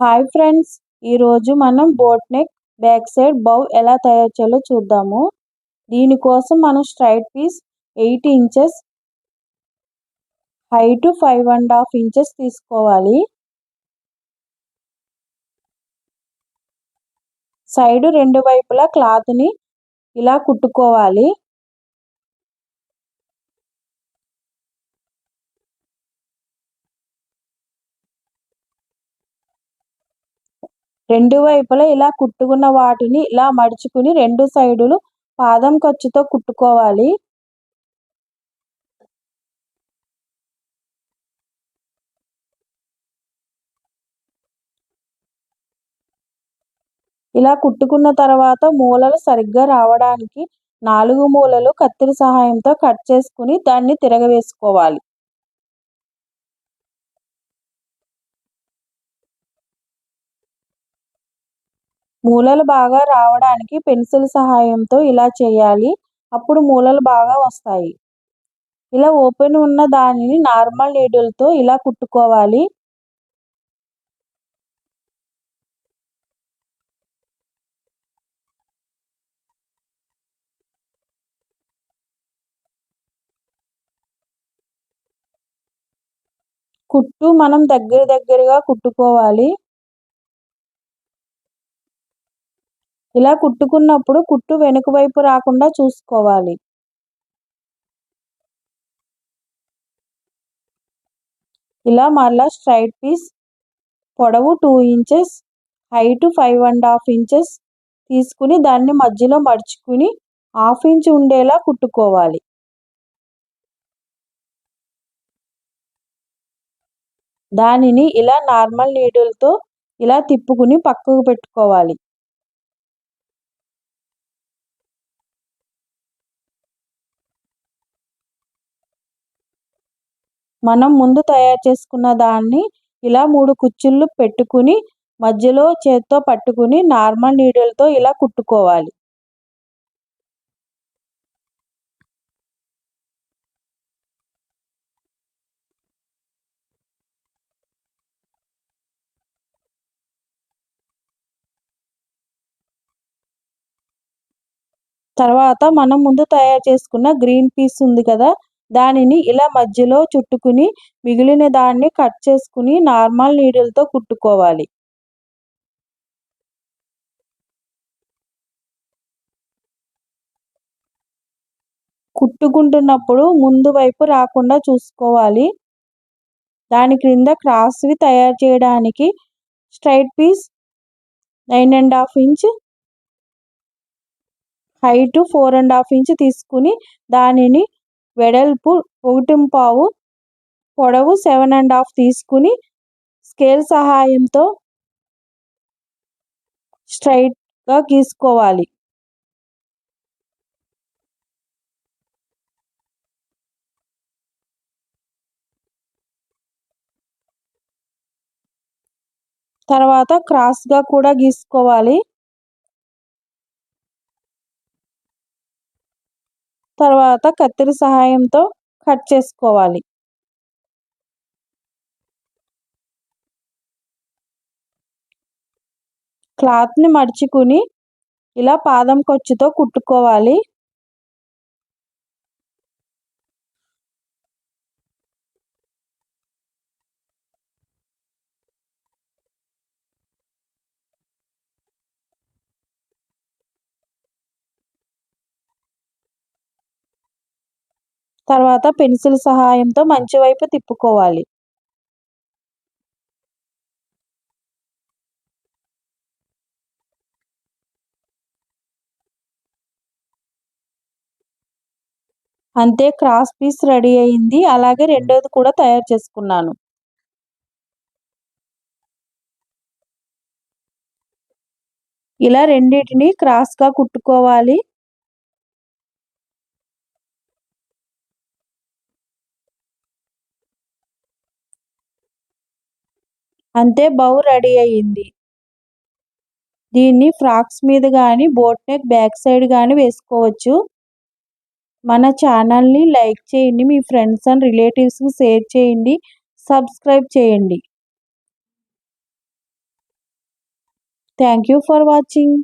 Hi friends ఈరోజు మనం boat neck back side bow ఎలా తయారు చేయాలో చూద్దాము. దీనికోసం మనం straight piece eight inches height five and half inches తీసుకోవాలి. సైడ్ రెండు వైపులా క్లాత్ని ఇలా కుట్టుకోవాలి. రెండు వైపులా ఇలా కుట్టుకున్న వాటిని ఇలా మడుచుకుని రెండు సైడులు పాదం ఖర్చుతో కుట్టుకోవాలి. ఇలా కుట్టుకున్న తర్వాత మూలలు సరిగ్గా రావడానికి నాలుగు మూలలు కత్తిరి సహాయంతో కట్ చేసుకుని దాన్ని తిరగవేసుకోవాలి. మూలలు బాగా రావడానికి పెన్సిల్ సహాయంతో ఇలా చేయాలి. అప్పుడు మూలలు బాగా వస్తాయి. ఇలా ఓపెన్ ఉన్న దానిని నార్మల్ నీడిల్తో ఇలా కుట్టుకోవాలి. కుట్టు మనం దగ్గర దగ్గరగా కుట్టుకోవాలి. ఇలా కుట్టుకున్నప్పుడు కుట్టు వెనుక వైపు రాకుండా చూసుకోవాలి. ఇలా మళ్ళా స్ట్రైట్ పీస్ పొడవు two inches height five and half inches తీసుకుని దాన్ని మధ్యలో మడుచుకుని హాఫ్ ఇంచ్ ఉండేలా కుట్టుకోవాలి. దానిని ఇలా నార్మల్ నీడిల్తో ఇలా తిప్పుకుని పక్కకు పెట్టుకోవాలి. మనం ముందు తయారు చేసుకున్న దాన్ని ఇలా మూడు కుచ్చుళ్ళు పెట్టుకుని మధ్యలో చేత్తో పట్టుకుని నార్మల్ నీడిల్తో ఇలా కుట్టుకోవాలి. తర్వాత మనం ముందు తయారు చేసుకున్న గ్రీన్ పీస్ ఉంది కదా దానిని ఇలా మధ్యలో చుట్టుకుని మిగిలిన దాన్ని కట్ చేసుకుని నార్మల్ నీడిల్తో కుట్టుకోవాలి. కుట్టుకుంటున్నప్పుడు ముందు వైపు రాకుండా చూసుకోవాలి. దాని క్రింద క్రాస్వి తయారు చేయడానికి straight piece nine and half inch height four and half inch తీసుకుని దానిని వెడల్పు ఒకటింపావు పొడవు సెవెన్ అండ్ హాఫ్ తీసుకుని స్కేల్ సహాయంతో స్ట్రైట్గా గీసుకోవాలి. తర్వాత క్రాస్గా కూడా గీసుకోవాలి. తర్వాత కత్తిరి సహాయంతో కట్ చేసుకోవాలి. క్లాత్ని మడుచుకుని ఇలా పాదం ఖర్చుతో కుట్టుకోవాలి. తర్వాత పెన్సిల్ సహాయంతో మంచి వైపు తిప్పుకోవాలి. అంతే క్రాస్ పీస్ రెడీ అయింది. అలాగే రెండోది కూడా తయారు చేసుకున్నాను. ఇలా రెండింటిని క్రాస్గా కుట్టుకోవాలి. అంతే బౌ రెడీ అయ్యింది. దీన్ని ఫ్రాక్స్ మీద కానీ బోట్ నెక్ బ్యాక్ సైడ్ కానీ వేసుకోవచ్చు. మన ఛానల్ని లైక్ చేయండి మీ ఫ్రెండ్స్ అండ్ రిలేటివ్స్కి షేర్ చేయండి సబ్స్క్రైబ్ చేయండి. Thank you for watching.